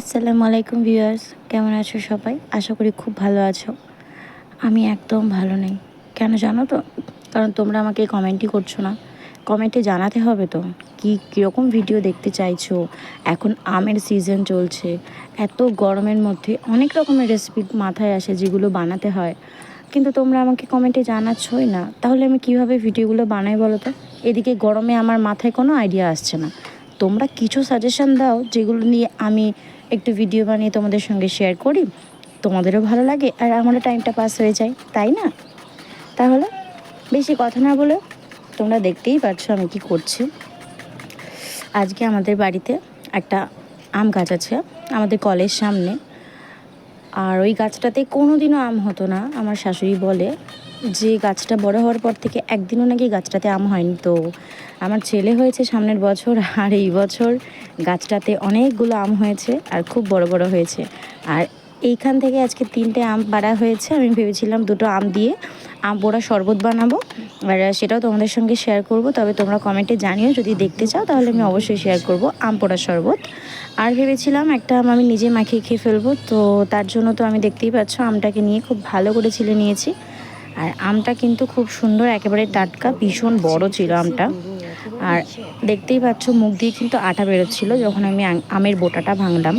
আসসালামু আলাইকুম ভিউয়ার্স, কেমন আছো সবাই? আশা করি খুব ভালো আছো। আমি একদম ভালো নেই। কেন জানো তো? কারণ তোমরা আমাকে কমেন্টই করছ না। কমেন্টে জানাতে হবে তো, কি কীরকম ভিডিও দেখতে চাইছো? এখন আমের সিজন চলছে। এত গরমের মধ্যে অনেক রকমের রেসিপি মাথায় আসে যেগুলো বানাতে হয়। কিন্তু তোমরা আমাকে কমেন্টে জানাচ্ছই না। তাহলে আমি কীভাবে ভিডিওগুলো বানাই বলো তো? এদিকে গরমে আমার মাথায় কোনো আইডিয়া আসছে না। তোমরা কিছু সাজেশন দাও যেগুলো নিয়ে আমি একটু ভিডিও বানিয়ে তোমাদের সঙ্গে শেয়ার করি। তোমাদেরও ভালো লাগে আর আমারও টাইমটা পাস হয়ে যায়, তাই না? তাহলে বেশি কথা না বলে তোমরা দেখতেই পাচ্ছ আমি কি করছি। আজকে আমাদের বাড়িতে একটা আম গাছ আছে, আমাদের কলের সামনে। আর ওই গাছটাতে কোনো দিনও আম হতো না, আমার শাশুড়ি বলে। যে গাছটা বড় হওয়ার পর থেকে একদিনও নাকি গাছটাতে আম হয়নি। তো আমার ছেলে হয়েছে সামনের বছর, আর এই বছর গাছটাতে অনেকগুলো আম হয়েছে আর খুব বড় বড় হয়েছে। আর এইখান থেকে আজকে তিনটে আম পাড়া হয়েছে। আমি ভেবেছিলাম দুটো আম দিয়ে আম পোড়া শরবত বানাবো। আর সেটাও তোমাদের সঙ্গে শেয়ার করব। তবে তোমরা কমেন্টে জানিও, যদি দেখতে চাও তাহলে আমি অবশ্যই শেয়ার করব আম পোড়া শরবত। আর ভেবেছিলাম একটা আম আমি নিজে মাখিয়ে খেয়ে ফেলব। তো তার জন্য তো আমি দেখতেই পাচ্ছ আমটাকে নিয়ে খুব ভালো করে ছিলে নিয়েছি। আর আমটা কিন্তু খুব সুন্দর, একেবারে টাটকা, ভীষণ বড় ছিল আমটা। আর দেখতেই পাচ্ছ, মুখ দিয়ে কিন্তু আটা বেরোচ্ছিল যখন আমি আমের বোটাটা ভাঙলাম।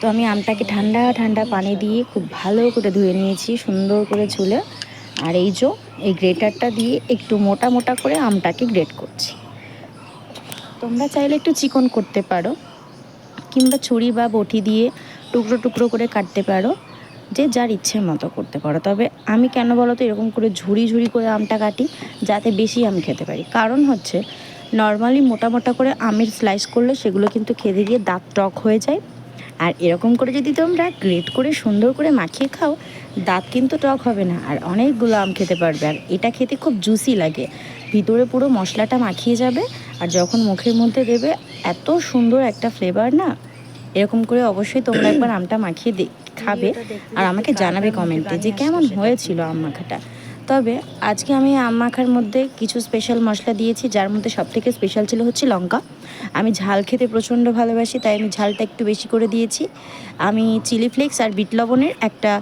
তো আমি আমটাকে ঠান্ডা ঠান্ডা পানি দিয়ে খুব ভালো করে ধুয়ে নিয়েছি, সুন্দর করে চুলে আর এই যে, এই গ্রেটারটা দিয়ে একটু মোটা মোটা করে আমটাকে গ্রেট করছি। তোমরা চাইলে একটু চিকন করতে পারো, কিংবা ছুরি বা বটি দিয়ে টুকরো টুকরো করে কাটতে পারো। যে যার ইচ্ছে মতো করতে পারো। তবে আমি কেন বলো তো এরকম করে ঝুড়ি ঝুড়ি করে আমটা কাটি, যাতে বেশি আম খেতে পারি। কারণ হচ্ছে নর্মালি মোটা মোটা করে আমের স্লাইস করলে সেগুলো কিন্তু খেতে গিয়ে দাঁত টক হয়ে যায়। আর এরকম করে যদি তোমরা গ্রেট করে সুন্দর করে মাখিয়ে খাও, দাঁত কিন্তু টক হবে না। আর অনেকগুলো আম খেতে পারবে। আর এটা খেতে খুব জুসি লাগে। ভিতরে পুরো মশলাটা মাখিয়ে যাবে। আর যখন মুখের মধ্যে দেবে, এত সুন্দর একটা ফ্লেভার না, এরকম করে অবশ্যই তোমরা একবার আমটা মাখিয়ে দে খাবে আর আমাকে জানাবে কমেন্টে যে কেমন হয়েছিল আম মাখাটা। তবে আজকে আমি আম মাখার মধ্যে কিছু স্পেশাল মশলা দিয়েছি যার মধ্যে সব থেকে স্পেশাল ছিল হচ্ছে লঙ্কা। আমি ঝাল খেতে প্রচণ্ড ভালোবাসি তাই আমি ঝালটা একটু বেশি করে দিয়েছি। আমি চিলি ফ্লেক্স আর বিট লবণের একটা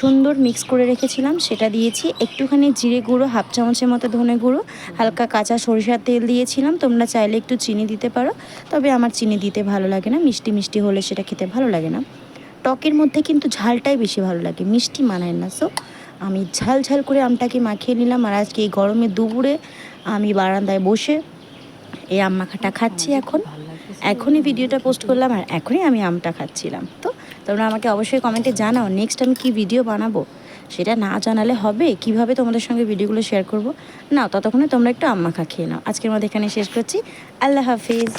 সুন্দর মিক্স করে রেখেছিলাম সেটা দিয়েছি। একটুখানি জিরে গুঁড়ো হাফ চামচের মতো ধনে গুঁড়ো হালকা কাঁচা সরিষার তেল দিয়েছিলাম। তোমরা চাইলে একটু চিনি দিতে পারো তবে আমার চিনি দিতে ভালো লাগে না মিষ্টি মিষ্টি হলে সেটা খেতে ভালো লাগে না। টকের মধ্যে কিন্তু ঝালটাই বেশি ভালো লাগে, মিষ্টি মানায় না। সো আমি ঝাল ঝাল করে আমটাকে মাখিয়ে নিলাম আর আজকে এই গরমে দুপুরে আমি বারান্দায় বসে এই আম মাখাটা খাচ্ছি এখন। এখনই ভিডিওটা পোস্ট করলাম আর এখনই আমি আমটা খাচ্ছিলাম। তো, তোমরা আমাকে অবশ্যই কমেন্টে জানাও নেক্সট আমি কি ভিডিও বানাবো? সেটা না জানালে হবে? কীভাবে তোমাদের সঙ্গে ভিডিওগুলো শেয়ার করব? না, ততক্ষণে তোমরা একটু আম মাখা খেয়ে নাও। আজকের মধ্যে এখানে শেষ করছি। আল্লাহ হাফিজ।